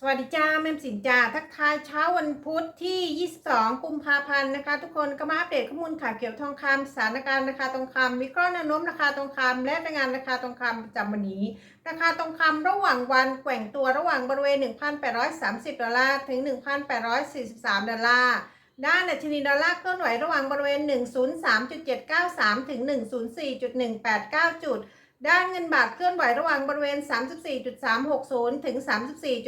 สวัสดีจ้าแม่สินจ้าทักทายเช้าวันพุธที่ 22 กุมภาพันธ์นะคะ ทุกคนก็มาอัปเดตข้อมูลข่าวเกี่ยวทองคำสถานการณ์ราคาทองคำวิเคราะห์แนวโน้มราคาทองคำและรายงานราคาทองคำประจำวันนี้ ราคาทองคำระหว่างวันแกว่งตัวระหว่างบริเวณ 1,830 ดอลลาร์ถึง 1,843 ดอลลาร์ด้านดัชนีดอลลาร์เคลื่อนไหวระหว่างบริเวณ 103.793 ถึง 104.189 จุด ด้านเงินบาทเคลื่อนไหวระหว่างบริเวณ 34.360 ถึง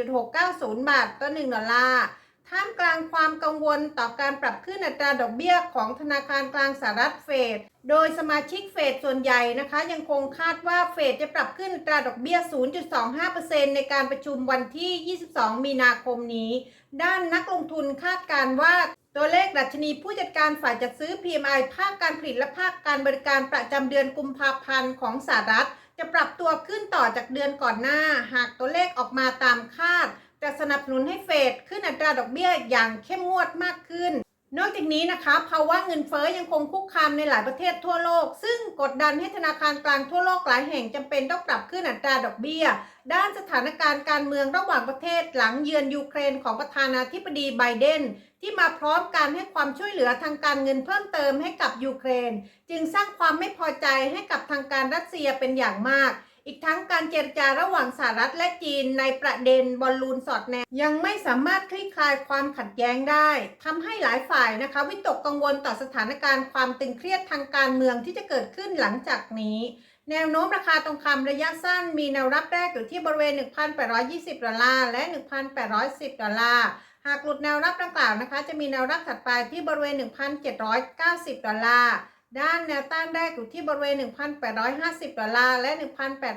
34.690 บาทต่อ1ดอลลาร์ท่ามกลางความกังวลต่อการปรับขึ้นอัตราดอกเบี้ยของธนาคารกลางสหรัฐเฟด โดยสมาชิกเฟดส่วนใหญ่นะคะ ยังคงคาดว่าเฟดจะปรับขึ้นอัตราดอกเบี้ย 0.25%ในการประชุมวันที่ 22 มีนาคมนี้ ด้านนักลงทุนคาดการณ์ว่า ตัวเลขดัชนีผู้จัดการฝ่ายจัดซื้อ PMI ภาคการผลิตและภาคการบริการประจำเดือนกุมภาพันธ์ของสหรัฐ จะปรับตัวขึ้นต่อจากเดือนก่อนหน้า หากตัวเลขออกมาตามคาด จะสนับสนุนให้เฟดขึ้นอัตราดอกเบี้ยอย่างเข้มงวดมากขึ้น จากนี้นะคะภาวะเงินเฟ้อยังคงคุกคามในหลายประเทศทั่วโลก ซึ่งกดดันให้ธนาคารกลางทั่วโลกหลายแห่งจำเป็นต้องปรับขึ้นอัตราดอกเบี้ย ด้านสถานการณ์การเมืองระหว่างประเทศหลังเยือนยูเครนของประธานาธิบดีไบเดนที่มาพร้อมการให้ความช่วยเหลือทางการเงินเพิ่มเติมให้กับยูเครน จึงสร้างความไม่พอใจให้กับทางการรัสเซียเป็นอย่างมาก อีกทั้งการเจรจาระหว่างสหรัฐและจีนในประเด็นบอลลูนสอดแนมยังไม่สามารถคลี่คลายความขัดแย้งได้ทำให้หลายฝ่ายนะคะวิตกกังวลต่อสถานการณ์ความตึงเครียดทางการเมืองที่จะเกิดขึ้นหลังจากนี้ แนวโน้มราคาทองคำระยะสั้นมีแนวรับแรกอยู่ที่บริเวณ 1,820 ดอลลาร์และ 1,810 ดอลลาร์หากหลุดแนวรับดังกล่าวนะคะ จะมีแนวรับถัดไปที่บริเวณ 1,790 ดอลลาร์ ด้านแนวต้านแรกอยู่ที่บริเวณ 1,850 ดอลลาร์และ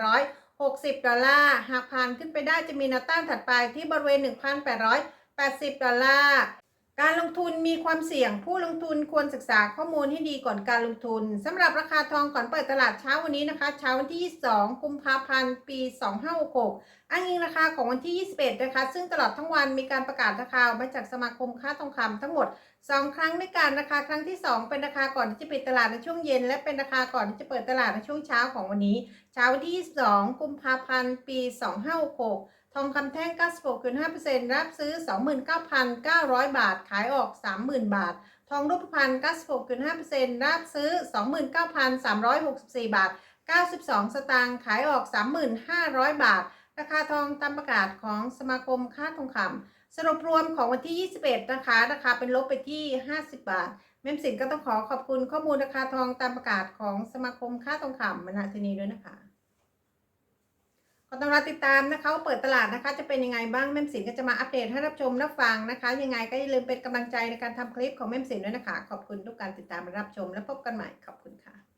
1,860 ดอลลาร์ หากผ่านขึ้นไปได้จะมีแนวต้านถัดไปที่บริเวณ 1,880 ดอลลาร์ การลงทุนมีความเสี่ยงผู้ลงทุนควรศึกษาข้อมูลให้ดีก่อนการลงทุนสำหรับราคาทองก่อนเปิดตลาดเช้าวันนี้นะคะเช้าวันที่ 22 กุมภาพันธ์ปี 2566อ้างอิงราคาของวันที่ 21 นะคะ ซึ่งตลอดทั้งวันมีการประกาศราคามาจากสมาคมค้าทองคำทั้งหมด 2 ครั้งด้วยกันราคาครั้งที่ 2 เป็นราคาก่อนที่จะปิดตลาดในช่วงเย็น และเป็นราคาก่อนที่จะเปิดตลาดในช่วงเช้าของวันนี้ เช้าวันที่ 22 กุมภาพันธ์ปี 2566 ทองคำแท่ง 96.5%รับซื้อ 29,900 บาท ขายออก 30,000 บาท ทองรูปพรรณ96.5%รับซื้อ 29,364 บาท 92 สตางค์ ขายออก 3,500 บาท ราคาทองตามประกาศของสมาคมค้าทองคำ สรุปรวมของวันที่ 21 นะคะ ราคาเป็นลบไปที่ 50 บาทแม่มสินก็ต้องขอขอบคุณข้อมูลราคาทองตามประกาศของสมาคมค้าทองคำมนาทนี้ด้วยนะคะ ต้องรอติดตามนะคะว่าเปิดตลาดนะคะ จะเป็นยังไงบ้างแม่มสินก็จะมาอัปเดตให้รับชมรับฟังนะคะ ยังไงก็อย่าลืมเป็นกำลังใจในการทำคลิปของแม่มสินด้วยนะคะ ขอบคุณทุกการติดตามรับชมและพบกันใหม่ขอบคุณค่ะ